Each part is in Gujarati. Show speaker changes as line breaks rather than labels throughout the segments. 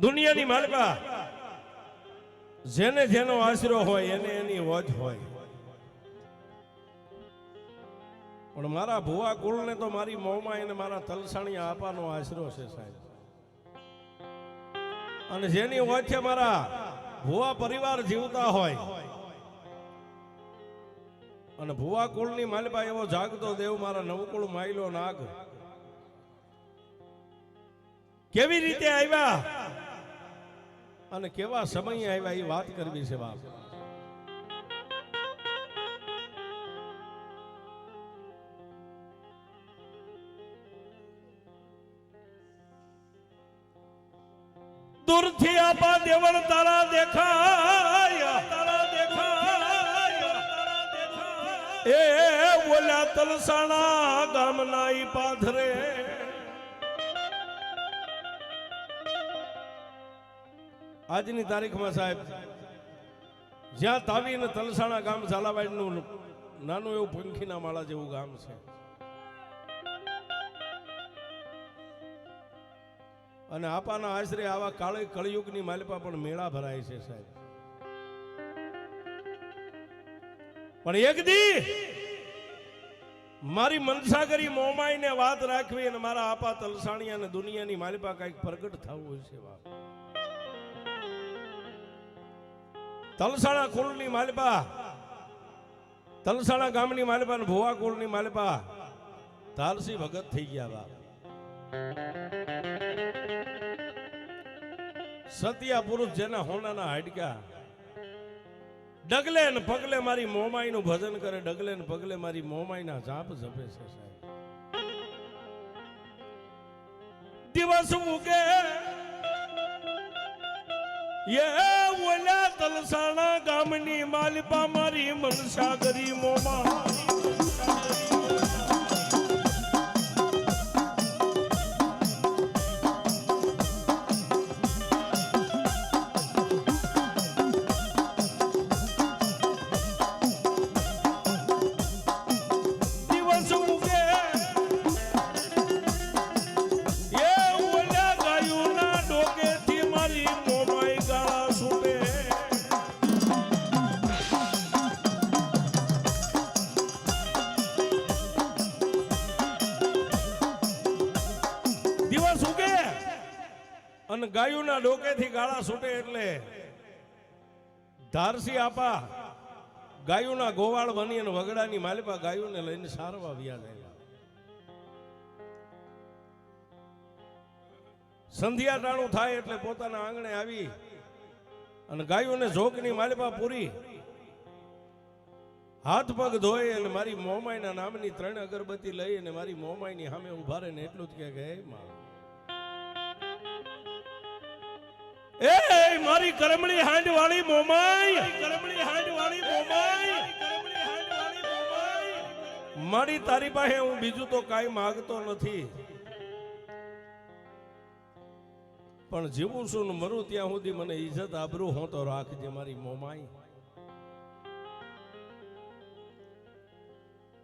દુનિયાની માલકા, જેને જેનો આશરો હોય, એને એની વજ હોય. પણ મારા ભુવા કુળને તો મારી મોંમાં એને મારા તલસાણી આપવાનો આશરો છે સાહેબ. અને જેની વજ છે મારા ભુવા પરિવાર જીવતા હોય. અને ભુવા કુળની માલબા એવો જાગતો દેવ મારા નવકુળ માયલો નાગ. કેવી રીતે આવ્યા? અને કેવા સમય આવ્યા એ વાત કરવી છે બાપ. દૂરથી આપા દેવળ તારા દેખાય. તારા દેખાય એ ઓલા તલસાણા ગામના ઈ પાથરે આજની તારીખમાં સાહેબ, જ્યાં તાવી અને તલસાણા ગામ ઝાલાવાડનું નાનું એવું પંખીના માળા જેવું ગામ છે. અને આપાના આશરે આવા કાળે કળયુગની માલિપા પણ મેળા ભરાય છે સાહેબ. પણ એક દી મારી મનસાગરી મોમાઈને વાત રાખવી અને મારા આપા તલસાણી અને દુનિયાની માલિપા કંઈક પ્રગટ થવું છે બાપ. તલસાણા કુળની માલપા. તલસાણા ગામની માલિપા અને ભુવા કુળની માલપા. તાલસી ભગત થઈ ગયા બાપ. સતિયા પુરુષ જેના હોનાના હાડક્યા ડગલે ને પગલે મારી મોમાઈ નું ભજન કરે, ડગલે ને પગલે મારી મોમાઈ ના જાપ જપે છે સાહેબ. દિવસ ઉગે એ ઓલા તલસાણા ગામની માલિપા મારી મનસાગરી મોમા. ગાયુના ડોકેથી ગાળા છૂટે એટલે ધારસી આપા, ગાયુના ગોવાળ બની અને વગડાની માલિપા ગાયુને લઈને સારવા વ્યા જાય. સંધ્યા ટાણું થાય એટલે પોતાના આંગણે આવી અને ગાયોને જોગની માલિપા પૂરી. હાથ પગ ધોઈ અને મારી મોમાઈના નામની ત્રણ અગરબત્તી લઈ અને મારી મોમાઈની સામે ઊભા રહીને એટલું જ કહે કે, "હે માં એ મારી કરમણી હાંડ વાળી મોમાઈ. કરમણી હાંડ વાળી મોમાઈ મારી તારી પાસે હું બીજું તો કાંઈ માંગતો નથી. પણ જીવું છું ને મરું ત્યાં સુધી મને ઈજ્જત આબરૂ હું તો રાખજે મારી મોમાઈ.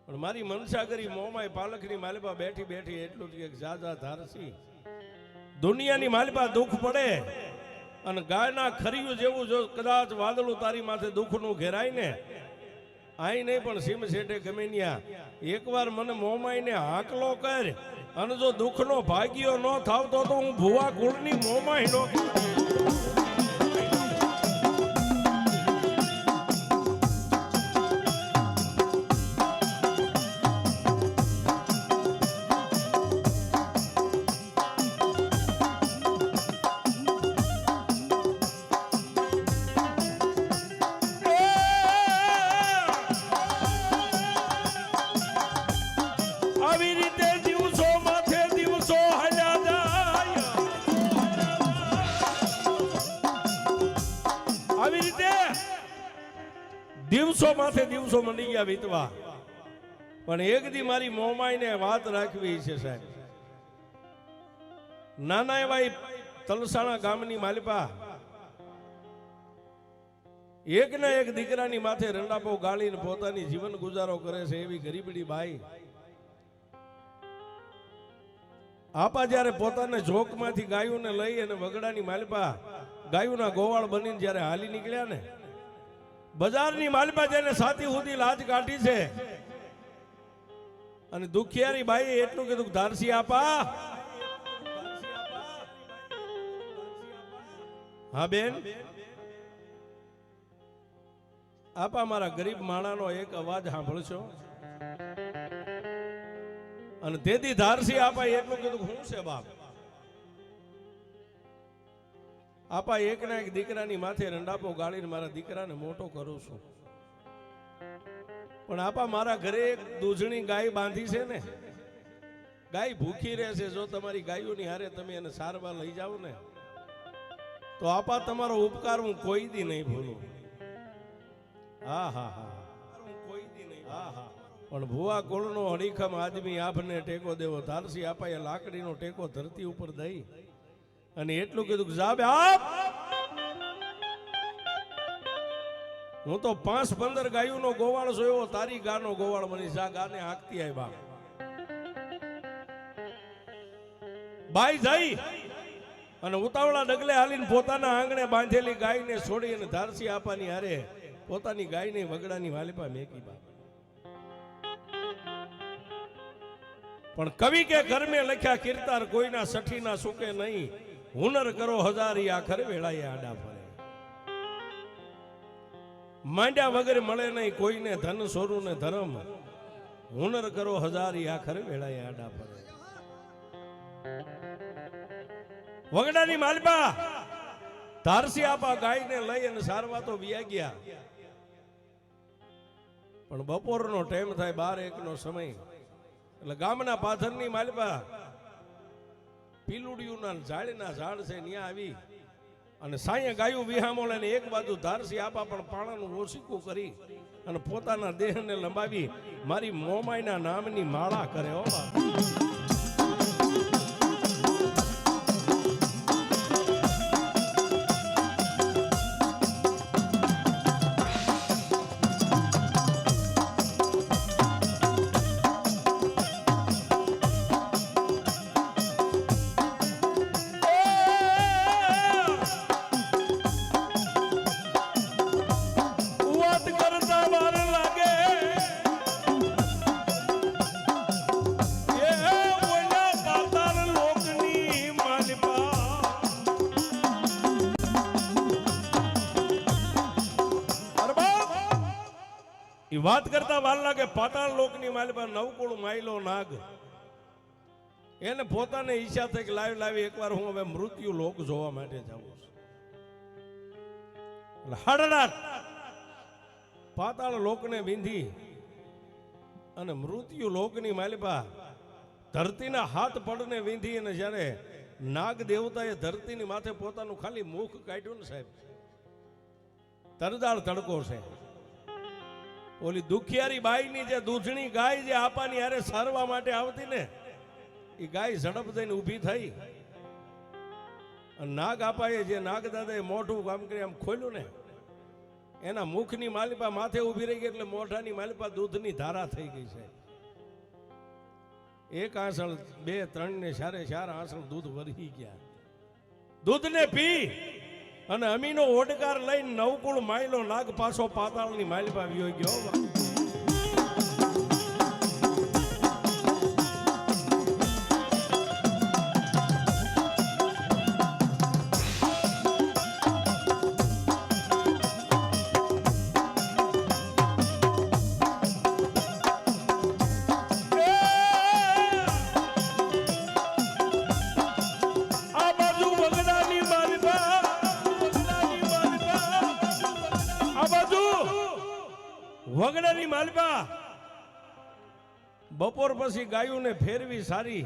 પણ મારી મનસા કરી મોમાઈ પાલખની માલિપા બેઠી બેઠી એટલું જ કે જા જા ધારસી. દુનિયાની માલિપા દુઃખ પડે. અને ગાયના ખરીયું જેવું જો કદાચ વાદળું તારી માથે દુઃખનું ઘેરાય ને આઈ નહીં પણ સીમ શેઠે ગમે એકવાર મને મોમાઈને હાકલો કર, અને જો દુઃખનો ભાગ્યો ન થાવતો તો હું ભુવા કુળની મોમાઈ નો માથે દિવસો મંડી ગયા વીતવા. પણ એક દી મારી મોમાઈને વાત રાખવી છે સાહેબ. નાના એવા તલસાણા ગામની માલિપા. એક ના એક દીકરાની માથે રંડાપો ગાળીને પોતાની જીવન ગુજારો કરે છે એવી ગરીબડી બાઈ. આપા જ્યારે પોતાને જોકમાંથી ગાયોને લઈ અને વગડાની માલિપા ગાયોના ગોવાળ બનીને જ્યારે હાલી નીકળ્યા ને બજારની માલમાં જેને સાથી સુધી લાજ કાઢી છે. અને દુખિયારી બાઈ એટલું કીધું ધારસી આપા. હા, બેન? આપા, મારા ગરીબ માણાનો એક અવાજ સાંભળશો? અને તેથી ધારસી આપા એટલું કીધું હું છે બાપ? આપા એક ના એક દીકરાની માથે રંડાપો ગાળીને મારા દીકરાને મોટો કરું છું. પણ આપા મારા ઘરે એક દૂધણી ગાય બાંધી છે ને, ગાય ભૂખી રહેશે જો તમારી ગાયોની હારે તમે એને સારવાર લઈ જાઓ ને, તો આપા તમારો ઉપકાર હું કોઈ દી નહીં ભૂલું. હા હા હા. હું હા હા પણ ભુવા કુળનો હડીખમ આદમી આપને ટેકો દેવો, ધારસી આપાએ લાકડીનો ટેકો ધરતી ઉપર દઈ. અને એટલું કીધું આપ! હું તો પાંચ પંદર ગાયોનો ગોવાળ જોયો, તારી ગાનો ગોવાળ બની જા, ગાને હાંકતી બા બાઈ જઈ અને ઉતાવળા ડગલે હાલીને પોતાના આંગણે બાંધેલી ગાયને છોડી અને ધારસી આપવાની હારે પોતાની ગાયને વગડાની વાલીપા મેકી બા પણ કવિ કે ઘરમે લખ્યા, કીર્તાર કોઈના સઠીના સુકે નહીં. હુનર કરો હજારી આખર વેળાએ આડા ફરે. માંડ્યા વગર મળે નહીં કોઈને ધન સોરું ને ધર્મ. હુનર કરો હજારી આખર વેળાએ આડા ફરે. વગડાની માલપા તારસી આપા ગાયને લઈ અને સારવા તો વ્યા ગયા. પણ બપોરનો ટાઈમ થાય બાર એકનો સમય. એટલે ગામના પાથરની માલપા પીલુડિયુંના ઝાડના ઝાડ છે ત્યાં આવી. અને સાંયે ગાયું વિહામો લઈને એક બાજુ ધારસી આપા પણ પાણાનું ઓછીકું કરી અને પોતાના દેહને લંબાવી મારી મોમાઈના નામની માળા કરે, હો વાત કરતા વાર લાગે, પાતાળ લોકની માલિપા નવકુળ માયલો નાગ. એને પોતાને ઈચ્છા થઈ કે લાવી લાવી, એકવાર હું હવે મૃત્યુ લોક જોવા માટે જાઉં છું. હડડાટ. પાતાળ લોકને વિંધી અને મૃત્યુ લોકની માલિપા ધરતીના હાથ પડને વિંધી અને જ્યારે નાગ દેવતાએ ધરતીની માથે પોતાનું ખાલી મુખ કાઢ્યું ને સાહેબ, તરદાળ તડકો છે. ઓલી દુખિયારી બાઈની જે દૂધણી ગાય જે આપાની હારે સારવા માટે આવતી ને એ ગાય ઝડપ થઈને ઊભી થઈ. અને નાગ આપાએ જે નાગ દાદાએ મોઢું કામ કરી આમ ખોલ્યું ને, એના મુખની માલિપા માથે ઊભી રહી ગઈ એટલે મોઢાની માલિપા દૂધની ધારા થઈ ગઈ છે. એક આસણ બે ત્રણ ને ચારે ચાર આસણ દૂધ વરહી ગયા. દૂધને પી. અને અમીનો ઓડકાર લઈને નવકુળ માયલો નાગ પાછો પાતાળની માલિપા વ્યો ગયો. બપોર પછી ગાયોને ફેરવી સારી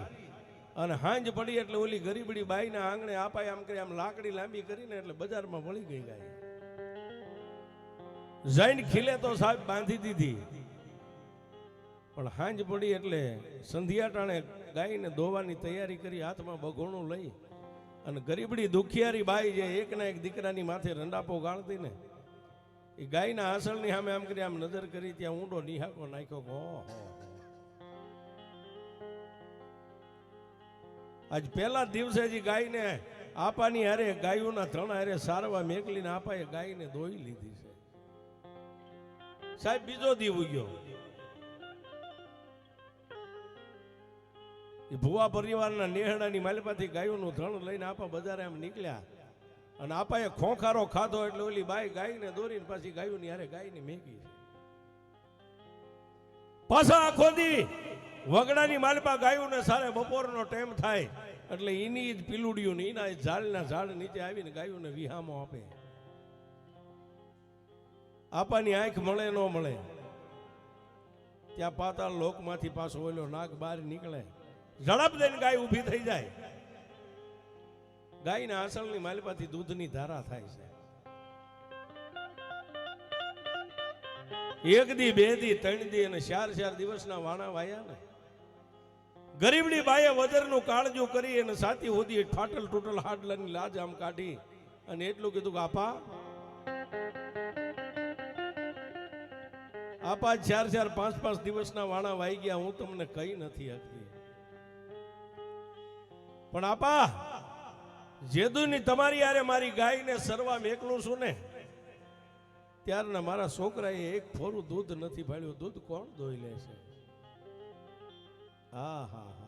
અને હાંજ પડી એટલે ઓલી ગરીબડી બાઈના આંગણે આપાય આમ કરી આમ લાકડી લાંબી કરીને એટલે બજારમાં વળી ગઈ ગાય. જૈન ખીલે તો સાહેબ બાંધી દીધી. પણ હાંજ પડી એટલે સંધિયાટાણે ગાયને ધોવાની તૈયારી કરી હાથમાં બગોણું લઈ અને ગરીબડી દુખિયારી બાઈ જે એકના એક દીકરાની માથે રંડાપો ગાળતી ને, એ ગાયના આસળની સામે આમ કરી આમ નજર કરી ત્યાં ઊંડો નિહાકો નાખ્યો કે આજ પહેલા દિવસે જે ગાયને આપાની હારે, ગાયોના ત્રણ હારે સારવા મેકલીને આપાએ ગાયને ધોઈ લીધી છે. સાહેબ, બીજો દીવ ગયો એ ભુવા પરિવારના નેહડાની માલિપાથી ગાયોનું ધણ લઈને આપા બજારે આમ નીકળ્યા. અને આપાએ ખોખારો ખાધો એટલે ઓલી બાઈ ગાયને દોરીને પાછી ગાયોની હારે ગાયની છે. પાછા આખો દી વગડાની માલપા ગાયું ને સારે બપોરનો ટાઈમ થાય. એટલે એની જ પીલુડિયું ને એના ઝાડના ઝાડ નીચે આવીને ગાયોને વિહામો આપે. આપાની આંખ મળે ન મળે. ત્યાં પાતાળ લોકમાંથી પાછો ઓલો નાક બહાર નીકળે. ઝડપ દઈને ગાય ઊભી થઈ જાય. ગાયના આસળની માલપાથી દૂધની ધારા થાય છે. એક દી બે દી ત્રણ દી અને ચાર ચાર દિવસના વાણા વાયા ને. ગરીબડી બાએ વજરનું કાળજું કરી અને સાથી હોદી ફાટલ ટૂટલ હાડલાની લાજ આમ કાઢી અને એટલું કીધું કે, આપા આપા ચાર ચાર, પાંચ પાંચ દિવસના વાણા વાઈ ગયા, હું તમને કઈ નથી આપતી. પણ આપા, જેદુની તમારી યારે મારી ગાયને સરવા મેકલું છું ને, ત્યારના મારા છોકરાએ એક ફોરું દૂધ નથી ભાડ્યું દૂધ કોણ દોઈ લે છે? હા હા હા.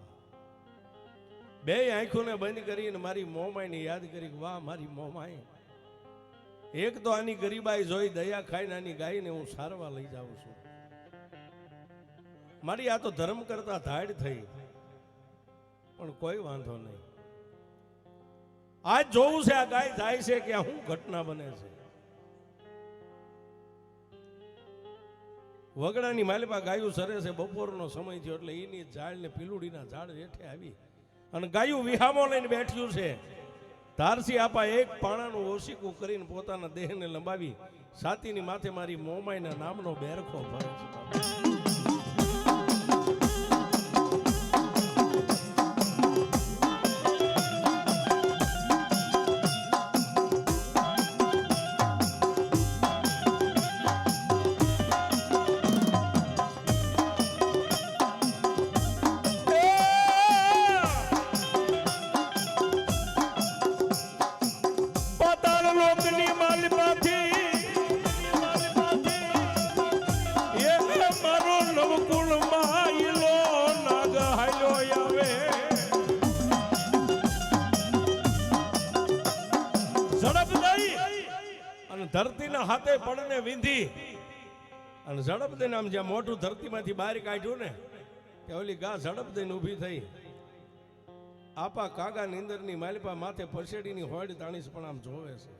બે આંખોને બંધ કરીને મારી મોમાઈને યાદ કરી વાહ, મારી મોમાઈ એક તો આની ગરીબાઈ જોઈ, દયા ખાઈને આની ગાયને હું સારવા લઈ જાઉં છું. મારી આ તો ધર્મ કરતા ધાડ થઈ. પણ કોઈ વાંધો નહીં. આજ જોવું છે, આ ગાય જાય છે કે આ શું ઘટના બને છે? વગડાની માલિપા ગાયું સરે છે, બપોરનો સમય થયો એટલે એની ઝાડ ને પીલુડીના ઝાડ હેઠે આવી. અને ગાયું વિહામો લઈને બેઠ્યું છે. તારસી આપા એક પાણાનું ઓશીકું કરીને પોતાના દેહને લંબાવી, સાતીની માથે મારી મોમાઈના નામનો બેરખો ભરે છે. હાથે પડને વિંધી અને ઝડપ દઈને આમ જ્યાં મોટું ધરતીમાંથી બહાર કાઢ્યું ને, ત્યાં ઓલી ગા ઝડપ દઈને ઊભી થઈ. આપા કાગા નીંદરની માલિપા માથે પછેડીની હોડ તાણીશ પણ આમ જોવે છે.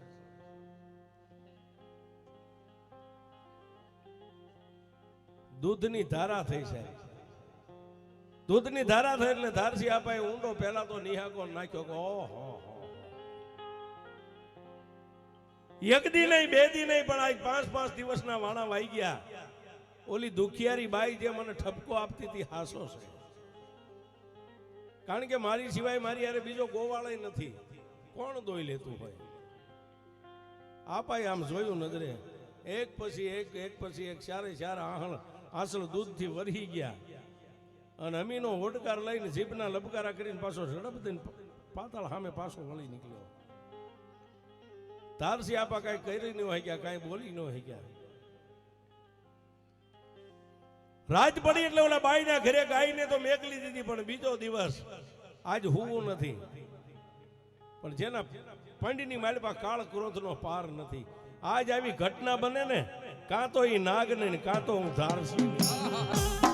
દૂધની ધારા થઈ છે દૂધની ધારા થઈ એટલે ધારસી આપાએ ઊંડો પહેલા તો નિહાકો નાખ્યો ઓહો. એક દી નહીં બે દી નહીં, પણ આજ પાંચ પાંચ દિવસના વાણા વાઈ ગયા. ઓલી દુખિયારી બાઈ જે મને ઠપકો આપતી હતી, હાસો છે. કારણ કે મારી સિવાય મારી યારે બીજો ગોવાળય નથી. કોણ દોઈ લેતું હોય આપાય આમ જોયું નજરે. એક પછી એક એક પછી એક, ચારે ચાર આહણ આસળ દૂધથી વરહી ગયા. અને અમીનો હોડકાર લઈને જીભના લબકારા કરીને પાછો ઝડપ દઈને પાતાળ સામે પાછો વળી નીકળ્યો. તારસી આપા કાંઈ કરી ન હોય ગયા કાંઈ બોલી ન હોય ગયા રાત પડી એટલે ઓલા બાઈના ઘરે ગાયને તો મેકલી દીધી, પણ બીજો દિવસ આજ હોવું નથી. પણ જેના પંડની માલપા કાળ ક્રોધનો પાર નથી. આજ આવી ઘટના બને ને કાં તો એ નાગને ને કાં તો હું ધારસી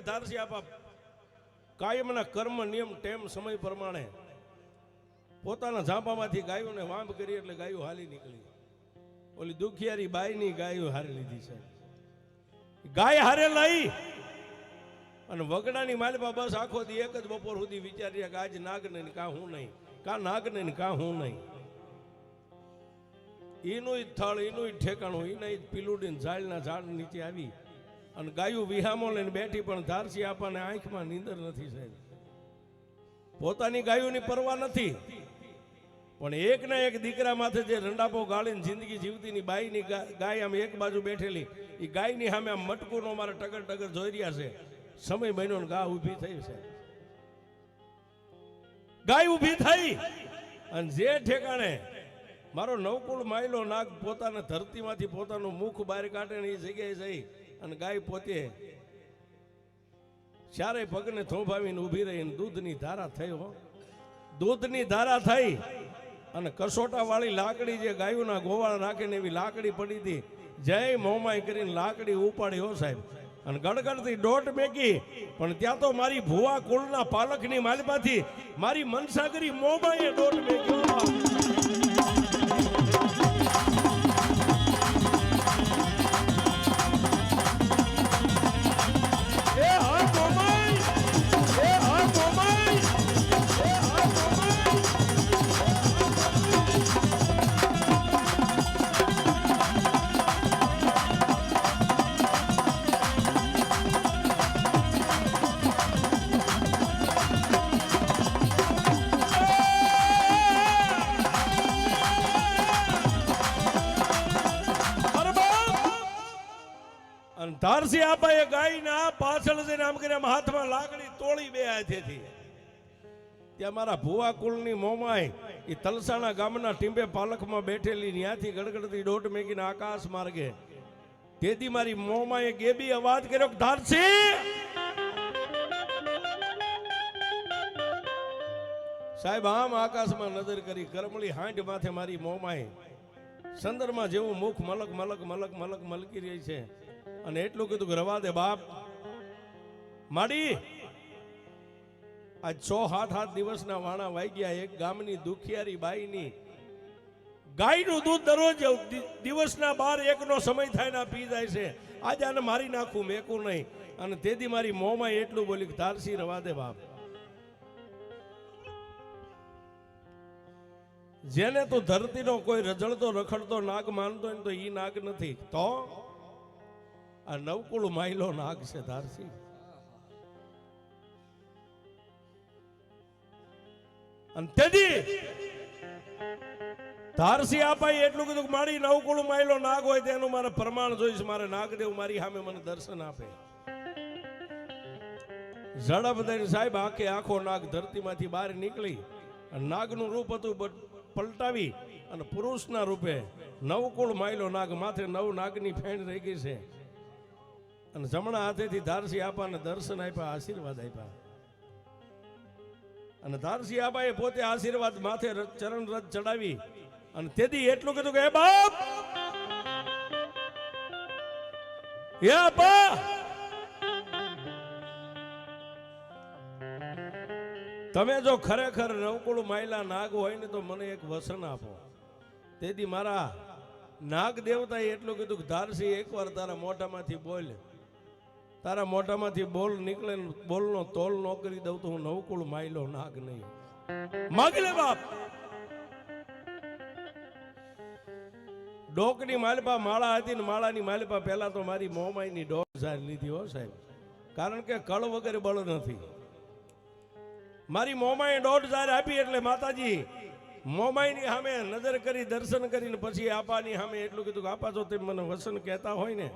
એટલે ધારસી આપા કાયમના કર્મ, નિયમ, ટેમ, સમય પ્રમાણે પોતાના ઝાંપામાંથી ગાયોને વાંભ કરી એટલે ગાયો હાલી નીકળી. ઓલી દુખિયારી બાઈની ગાયો હારી લીધી છે. ગાય હારે લઈ અને વગડાની માલપા બસ આખો દી એક જ બપોર સુધી વિચારી કે આજ નાગને કા હું નહીં. કા નાગને કા હું નહીં. એનું જ થળ એનું જ ઠેકાણું એના જ પીલુડીને ઝાડના ઝાડ નીચે આવી. અને ગાયું વિહામો લઈને બેઠી પણ ધારસી આપણને આંખમાં નીંદર નથી સાહેબ. પોતાની ગાયોની પરવા નથી. પણ એક ને એક દીકરા માથે જે રંડાપો ગાળીને જિંદગી જીવતીની બાઈની ગાય આમ એક બાજુ બેઠેલી એ ગાયની સામે આમ મટકુનો મારે ટગર ટગર જોઈ રહ્યા છે. સમય મહિનો ગા ઊભી થઈ છે ગાય ઊભી થઈ. અને જે ઠેકાણે મારો નવકુળ માયલો નાગ પોતાના ધરતીમાંથી પોતાનું મુખ બહાર કાઢે ને એ જગ્યાએ જઈ અને ગાય પોતે ચારે પગને થોભાવીને ઊભી રહી અને દૂધની ધારા થઈ હો. દૂધની ધારા થઈ અને કસોટા વાળી લાકડી જે ગાયોના ગોવાળ રાખીને એવી લાકડી પડી હતી, જય મોમાઈ કરીને લાકડી ઉપાડી હો સાહેબ. અને ગડગડથી દોટ મેકી, પણ ત્યાં તો મારી ભુવા કુળના પાલકની માલમાંથી મારી મનસાગરી મોમાએ દોટ મેક્યો. અને આપાએ ગાયના પાછળ જઈને આમ કરીને હાથમાં લાકડી તોડી બે હાથેથી. ત્યાં મારા ભુવા કુળની મોમાય એ તલસાણા ગામના ટીંબે પાલખમાં બેઠેલી ત્યાંથી ગડગડતી દોટ મેકીને આકાશ માર્ગે. તેથી મારી મોમાએ ગેબી અવાજ કર્યો ધારસી! સાહેબ, આમ આકાશમાં નજર કરી કરમળી હાંડ માથે મારી મોમાએ સંદરમાં જેવું મુખ મલક મલક મલક મલક મલકી રહી છે. અને એટલું કીધું રવા દે બાપ. માડી, આ છ હાથ હાથ દિવસના વાણા વાગ્યા, એક ગામની દુખિયારી બાઈની ગાયનું દૂધ દરરોજ દિવસના બાર એકનો સમય થાય ને પી જાય છે. આજે આને મારી નાખું, મેકું નહીં. અને તેથી મારી મોંમાં એટલું બોલી કે ધારસી રવા દે બાપ. જેને તું ધરતીનો કોઈ રજળતો, રખડતો, નાગ માનતો તો એ નાગ નથી. તો આ નવકુળ માયલો નાગ છે ધારસી. તેથી ધારસી આપાઈ એટલું કીધું કે મારી નવકુળ માયલો નાગ હોય તેનું મારે પ્રમાણ જોઈશ, મારે નાગદેવ મારી સામે મને દર્શન આપે. ઝડપ દઈને સાહેબ, આખે આખો નાગ ધરતીમાંથી બહાર નીકળી અને નાગનું રૂપ હતું પલટાવી અને પુરુષના રૂપે નવકુળ માયલો નાગ માથે નવ નાગની ફેણ રહી ગઈ છે. અને જમણા હાથેથી ધારસી આપા અને દર્શન આપ્યા, આશીર્વાદ આપ્યા. અને ધારસી આપાએ પોતે આશીર્વાદ માથે ચરણ રથ ચડાવી અને તેથી એટલું કીધું કે બાપ! હે આપા! તમે જો ખરેખર નવકુળ માયલા નાગ હોય ને તો મને એક વસન આપો. તેથી મારા નાગ દેવતાએ એટલું કીધું કે, ધારસી, એકવાર તારા મોઢામાંથી બોલ. તારા મોઢામાંથી બોલ નીકળે બોલનો તોલ ન કરી દઉં તો હું નવકુળ માયલો નાગ નહીં. માગી બાપ. ડોકની માલપા માળા હતી ને માળાની માલપા પહેલા તો મારી મોમાઈની ડોક ઝાર લીધી હો સાહેબ. કારણ કે કળ વગર બળ નથી. મારી મોમાએ દોઢ હજાર આપી એટલે માતાજી, મોમાઈની સામે નજર કરી દર્શન કરીને પછી આપાની સામે એટલું કીધું કે, આપા જો તેમ મને વસન કહેતા હોય ને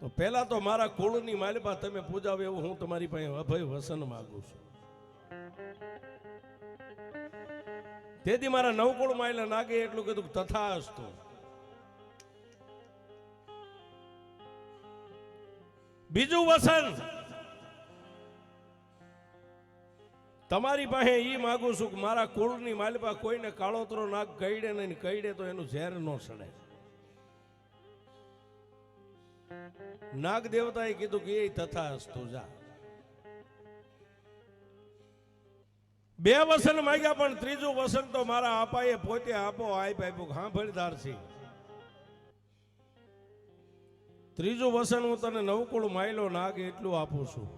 તો પહેલા તો મારા કુળની માલિપા તમે પૂજાવ એવું હું તમારી પાસે અભય વસન માંગુ છું. તેથી મારા નવકુળ માયલા નાગે એટલું કીધું તથા તથાસ્તુ. બીજું વસન. તમારી પાસે એ માગું છું કે મારા કુળની માલિપા કોઈને કાળોતરો નાગ કઈડે નહીં કઈડે તો એનું ઝેર ન સડે. નાગ દેવતાએ કીધું કે એ તથા જા. બે વસન માંગ્યા, પણ ત્રીજું વસન તો મારા આપાએ પોતે આપો, આપ આપ્યું. હા ભળદાર છે. ત્રીજું વસન હું તને નવકુળ માયલો નાગ એટલું આપું છું.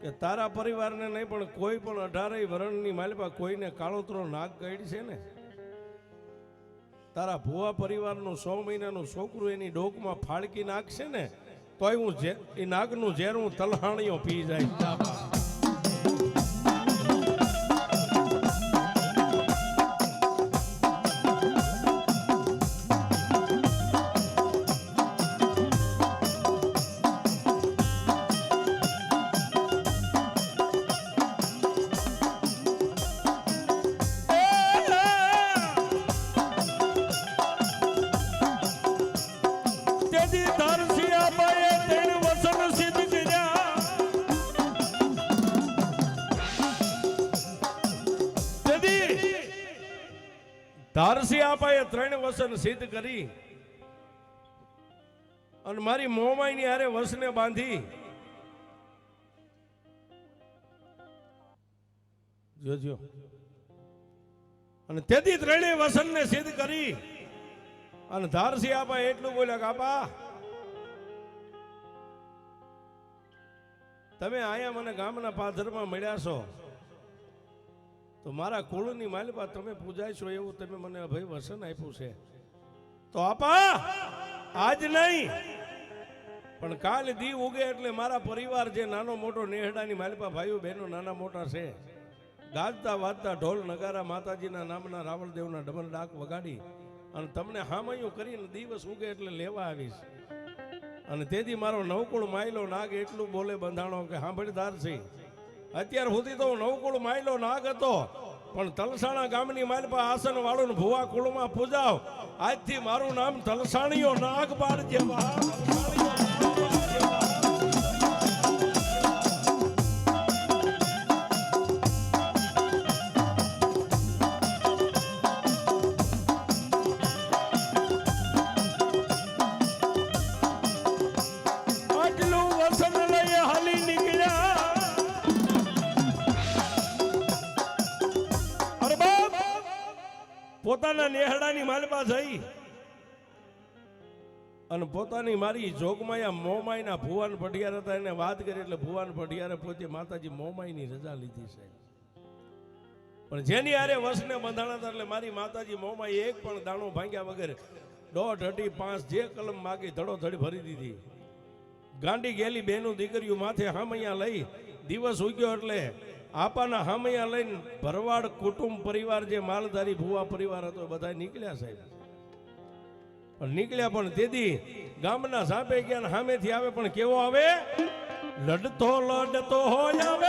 કે તારા પરિવારને નહીં, પણ કોઈ પણ અઢારેય વરણની માલપા કોઈને કાળોતરો નાગ કઈડી છે ને? તારા ભુવા પરિવારનું સો મહિનાનું છોકરું એની ડોકમાં ફાળકી નાખશે ને, તોય હું એ નાગનું ઝેર હું તલહાણીઓ પી જાય. વસન સિદ્ધ કરી અને મારી મોમાઈની હારે વસને બાંધી. જોજો. અને તેથી ત્રણેય વસનને સિદ્ધ કરી. અને ધારસી આપા એટલું બોલ્યા કાપા તમે આયા મને ગામના પાધરમાં મળ્યા છો. તો મારા કુળની માલિપા તમે પૂજાય છો એવું તમે મને અભય વસન આપ્યું છે. તો આપા, આજ નહીં. પણ કાલ દી ઉગે એટલે મારા પરિવાર જે નાનો મોટો નેહડાની માલિપા ભાઈઓ બહેનો નાના મોટા છે, ગાજતા વાજતા ઢોલ નગારા માતાજીના નામના રાવણદેવના ડબલ ડાક વગાડી અને તમને હામયું કરીને દિવસ ઉગે એટલે લેવા આવીશ. અને તેથી મારો નવકુળ માયલો નાગ એટલું બોલે બંધાણો કે સાંભળદાર છે. અત્યાર સુધી તો હું નવકુળ માયલો નાગ હતો. પણ તલસાણા ગામની માલપા આસન વાળું ભુવા કુળમાં પૂજાવ. આજથી મારું નામ તલસાણીઓ નાગ બાળ જેવા. નેહડાની જઈ અને પોતાની મારી જોગમાયા મોમાઈના ભુવાન ભટિયાર હતા, એને વાત કરી એટલે ભુવાન ભટિયારે પોતે માતાજી મોમાઈની રજા લીધી છે. પણ જેની આરે વસને બંધાણા હતા એટલે મારી માતાજી મોમાઈ એક પણ દાણો ભાંગ્યા વગર દોઢ અઢી પાંચ જે કલમ માગી ધડો ધડી ભરી દીધી. ગાંડી ગેલી બેનું દીકરીઓ માથે હામૈયા લઈ દિવસ ઉગ્યો એટલે આપાના હામૈયા લઈને ભરવાડ કુટુંબ પરિવાર જે માલધારી ભુવા પરિવાર હતો, બધા નીકળ્યા સાહેબ. પણ નીકળ્યા પણ તેથી ગામના સાપે ગયા સામેથી આવે, પણ કેવો આવે? લડતો લડતો હોય આવે.